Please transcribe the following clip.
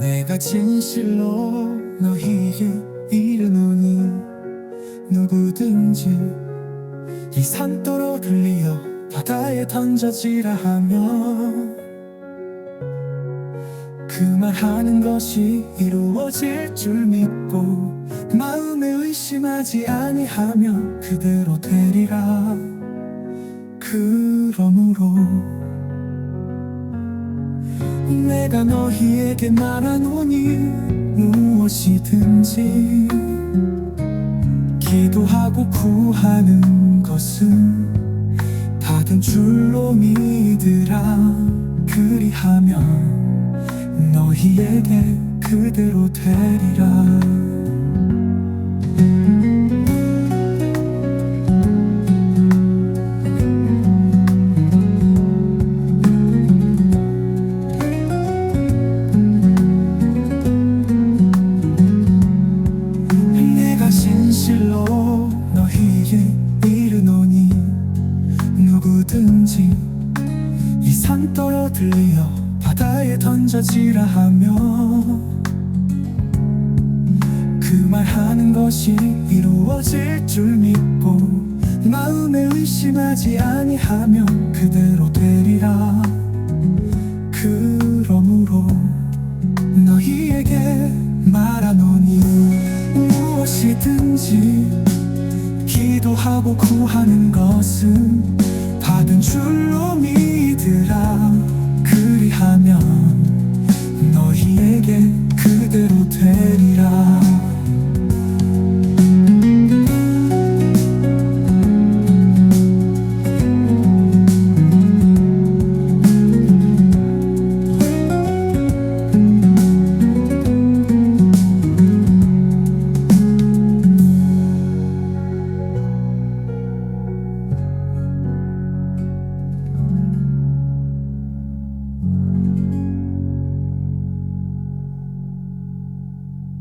내가 진실로 너희에게 이르노니 누구든지 이 산더러 들리어 바다에 던져지라 하며 그 말하는 것이 이루어질 줄 믿고 마음에 의심하지 아니하며 그대로 되리라. 그러므로 내가 너희에게 말하노니 무엇이든지 기도하고 구하는 것은 다된 줄로 믿으라. 그리하면 너희에게 그대로 되리라 누구든지. 이 산더러 들리어 바다에 던져지라 하며 그 말하는 것이 이루어질 줄 믿고 마음에 의심하지 아니하며 그대로 되리라. 그러므로 너희에게 말하노니 무엇이든지 기도하고 구하는 것은 모든 줄로 믿